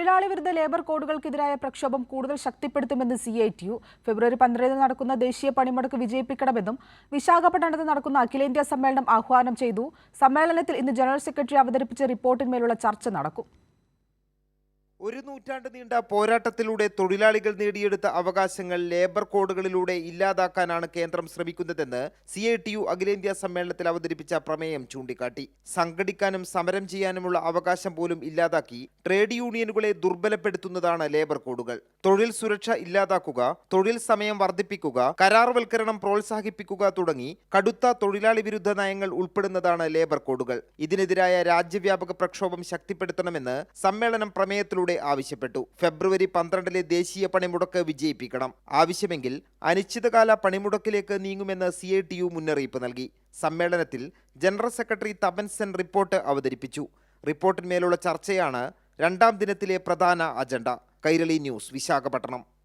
തൊഴിലാളി വിരുദ്ധ ലേബർ കോഡുകൾക്കെതിരായ പ്രക്ഷോഭം കൂടുതൽ ശക്തിപ്പെടുത്തുമെന്ന് സി ഐ ടി യു. ഫെബ്രുവരി പന്ത്രണ്ടിന് നടക്കുന്ന ദേശീയ പണിമുടക്ക് വിജയിപ്പിക്കണമെന്നും വിശാഖപട്ടണത്ത് നടക്കുന്ന അഖിലേന്ത്യാ സമ്മേളനം ആഹ്വാനം ചെയ്തു. സമ്മേളനത്തിൽ ഇന്ന് ജനറൽ സെക്രട്ടറി അവതരിപ്പിച്ച റിപ്പോർട്ടിന്മേലുള്ള ചർച്ച നടക്കും. ഒരു നൂറ്റാണ്ട് നീണ്ട പോരാട്ടത്തിലൂടെ തൊഴിലാളികൾ നേടിയെടുത്ത അവകാശങ്ങൾ ലേബർ കോഡുകളിലൂടെ ഇല്ലാതാക്കാനാണ് കേന്ദ്രം ശ്രമിക്കുന്നതെന്ന് സി ഐ ടി യു അഖിലേന്ത്യാ സമ്മേളനത്തിൽ അവതരിപ്പിച്ച പ്രമേയം ചൂണ്ടിക്കാട്ടി. സംഘടിക്കാനും സമരം ചെയ്യാനുമുള്ള അവകാശം പോലും ഇല്ലാതാക്കി ട്രേഡ് യൂണിയനുകളെ ദുർബലപ്പെടുത്തുന്നതാണ് ലേബർ കോഡുകൾ. തൊഴിൽ സുരക്ഷ ഇല്ലാതാക്കുക തൊഴിൽ സമയം വർദ്ധിപ്പിക്കുക കരാർവൽക്കരണം പ്രോത്സാഹിപ്പിക്കുക തുടങ്ങി കടുത്ത തൊഴിലാളി വിരുദ്ധ നയങ്ങൾ ഉൾപ്പെടുന്നതാണ് ലേബർ കോഡുകൾ. ഇതിനെതിരായ രാജ്യവ്യാപക പ്രക്ഷോഭം ശക്തിപ്പെടുത്തണമെന്ന് സമ്മേളനം പ്രമേയത്തിലൂടെ ആവശ്യപ്പെട്ടു. ഫെബ്രുവരി പന്ത്രണ്ടിലെ ദേശീയ പണിമുടക്ക് വിജയിപ്പിക്കണം. ആവശ്യമെങ്കിൽ അനിശ്ചിതകാല പണിമുടക്കിലേക്ക് നീങ്ങുമെന്ന് സി ഐ ടി യു മുന്നറിയിപ്പ് നൽകി. സമ്മേളനത്തിൽ general secretary Tapan Sen report അവതരിപ്പിച്ചു. റിപ്പോർട്ടിന്മേലുള്ള ചർച്ചയാണ് രണ്ടാം ദിനത്തിലെ പ്രധാന അജണ്ട. കൈരളി ന്യൂസ് വിശാഖപട്ടണം.